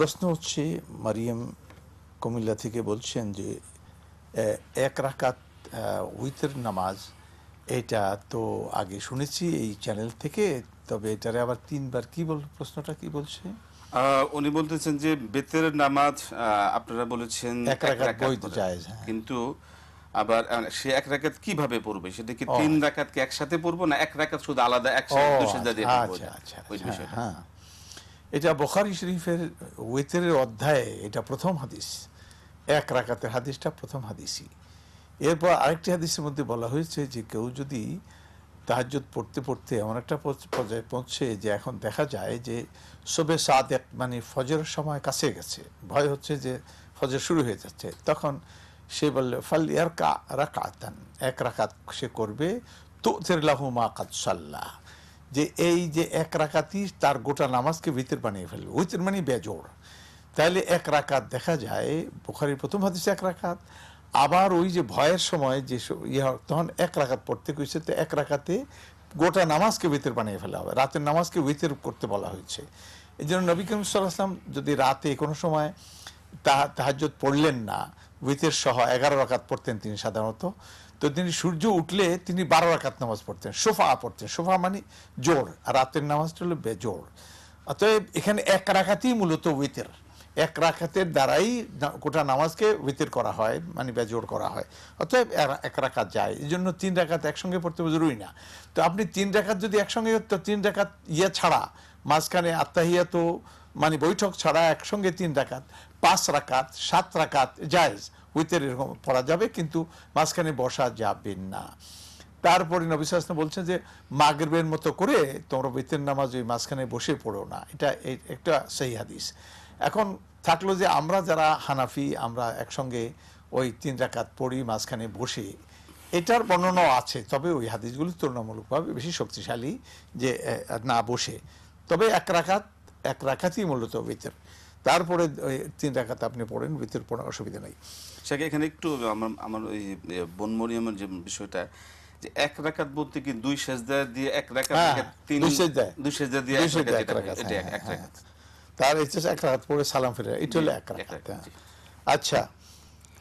প্রশ্ন হচ্ছে মারিয়াম কুমিল্লা থেকে বলছেন যে এক রাকাত উইথের নামাজ এটা তো আগে শুনেছি এই চ্যানেল থেকে তবে এটারে আবার তিনবার কি বল প্রশ্নটা কি বলছে? উনি বলতেছেন যে বেতের নামাজ আপনারা বলেছেন এক রাকাত রাকাত বৈধ জায়েজ, হ্যাঁ। কিন্তু আবার সে এক রাকাত কীভাবে পড়বে? সেটা কি তিন রাকাত কি একসাথে পড়ব না এক রাকাত শুধু আলাদা একসাথে দুই সেজদা দিয়ে পড়ব? আচ্ছা? আচ্ছা ওই আচ্ছা, বিষয়টা। হ্যাঁ। এটা বোখারি শরীফের ওয়েতের অধ্যায়ে এটা প্রথম হাদিস। এক রাকাতের হাদিসটা প্রথম হাদিসই। এরপর আরেকটি হাদিসের মধ্যে বলা হয়েছে যে কেউ যদি তাহাজ্জুদ পড়তে পড়তে এমন একটা পর্যায়ে পৌঁছে যে এখন দেখা যায় যে সবে সাত এক মানে ফজরের সময় কাছে গেছে। ভয় হচ্ছে যে ফজর শুরু হয়ে যাচ্ছে। তখন সে বললে, ফাল ইয়ার কা রাকাতান। এক রাকাত সে করবে তো লাহু মা কাদ সাল্লাহ যে এই যে এক রাকাতই তার গোটা নামাজকে ভিতর বানিয়ে ফেলবে। উইতের মানে বেজোড়। তাহলে এক রাকাত দেখা যায়, বুখারির প্রথম হাদিসে এক রাকাত, আবার ওই যে ভয়ের সময় যে ইয়ে তখন এক রাকাত পড়তে কইছে তো এক রাকাতে গোটা নামাজকে ভিতর বানিয়ে ফেলা হবে। রাতের নামাজকে ভিতর করতে বলা হয়েছে। এই জন্য নবী করিম সাল্লাম যদি রাতে কোনো সময় তাহা তাহাজ্জুদ পড়লেন না উইথের সহ এগারো রাকাত পড়তেন তিনি সাধারণত তো তিনি সূর্য উঠলে তিনি বারো রাকাত নামাজ পড়তেন, সোফা পড়তেন। সোফা মানে জোর, আর রাতের নামাজটা হলো বেজোর। অতএব এখানে এক রাকাতই মূলত উইথের এক রাখাতের দ্বারাই গোটা নামাজকে উইথের করা হয় মানে বেজোর করা হয়। অতএব এক রাকাত যায়। এই জন্য তিন রাকাত একসঙ্গে পড়তে জরুরি না। তো আপনি তিন রাকাত যদি একসঙ্গে, তো তিন রাকাত ইয়ে ছাড়া, মাঝখানে আত্মাহিয়া তো মানে বৈঠক ছাড়া একসঙ্গে তিন রাকাত, পাঁচ রাকাত, সাত রাকাত, জায়েজ। উইথের এরকম পড়া যাবে, কিন্তু মাঝখানে বসা যাবে না। তারপরে নবী বলছেন যে, মাগরিবের মতো করে তোমরা বেতের নামাজ ওই মাঝখানে বসে পড়ো না। এটা একটা সেই হাদিস। এখন থাকল যে, আমরা যারা হানাফি, আমরা একসঙ্গে ওই তিন রাকাত পড়ি মাঝখানে বসে। এটার বর্ণনাও আছে, তবে ওই হাদিসগুলি তুলনামূলকভাবে বেশি শক্তিশালী যে না বসে। তবে এক রাকাত, এক রাকাতই মূলত বেতের তারপরে তিন রাকাত আপনি পড়েন বেতের পড়ার অসুবিধা নেই সেটা এখানে একটু আমার আমার ওই বনমরিয়মের যে বিষয়টা যে এক রাকাত বলতে কি দুই সেজদা দিয়ে এক রাকাত হ্যাঁ, তিন দুই সেজদায়। দুই সেজদা দিয়ে এক রাকাত এটা হ্যাঁ, এক হ্যাঁ, রাকাত তার হচ্ছে এক রাকাত পড়ে সালাম ফিরে এটা হলো এক রাকাত হ্যাঁ। আচ্ছা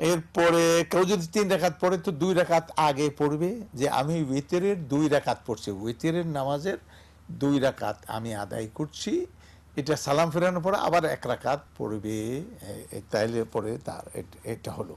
এরপরে কেউ যদি তিন রাকাত পড়ে তো দুই রাকাত আগে পড়বে যে আমি উইতেরের দুই রাকাত পড়ছি উইতেরের নামাজের দুই রাকাত আমি আদায় করছি এটা সালাম ফেরানোর পরে আবার এক রাকাত পড়বে তাইলে পরে তার এটা হলো।